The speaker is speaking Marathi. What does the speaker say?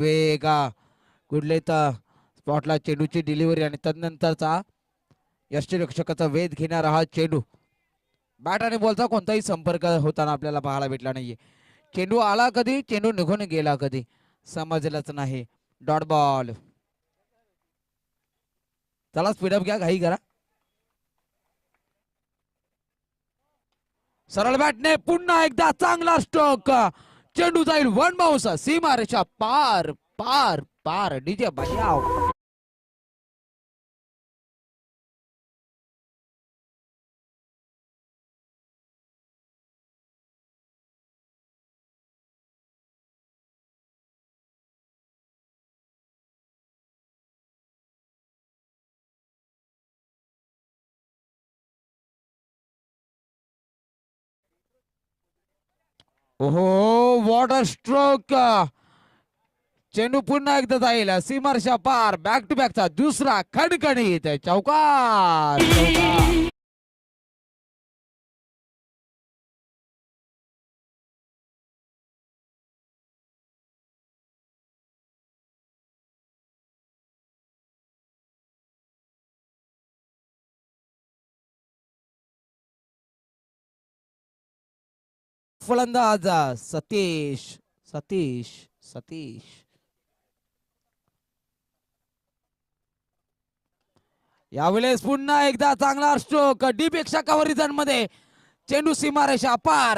वेगा कुठलेत स्पॉटला चेंडूची डिलिव्हरी आणि तदनंतरचा यष्टीरक्षकाचा वेध घेणारा हा चेंडू. बॅट आणि बॉलचा कोणताही संपर्क होताना आपल्याला पाहायला भेटला नाहीये. चेंडू आला कधी? चेंडू निघून गेला कधी? समजलंच नाही. डॉट बॉल चला स्पीडअप घ्या घाई करा. सरळ बॅटने पुन्हा एकदा चांगला स्ट्रोक चेंडू जाईल. वन बाउन्स सीमारेषा पार पार पार. डीजे बजाव. ओहो वॉटर स्ट्रोक चेंडू पुन्हा एकदा जाईल. सीमारशा पार. बॅक टू बॅकचा दुसरा खणखणीत चौकार. फलंदाज सतीश सतीश सतीश. यावेळेस पुन्हा एकदा चांगला स्ट्रोक डी पेक्षा कव्हरमध्ये चेंडू सीमारेषा पार.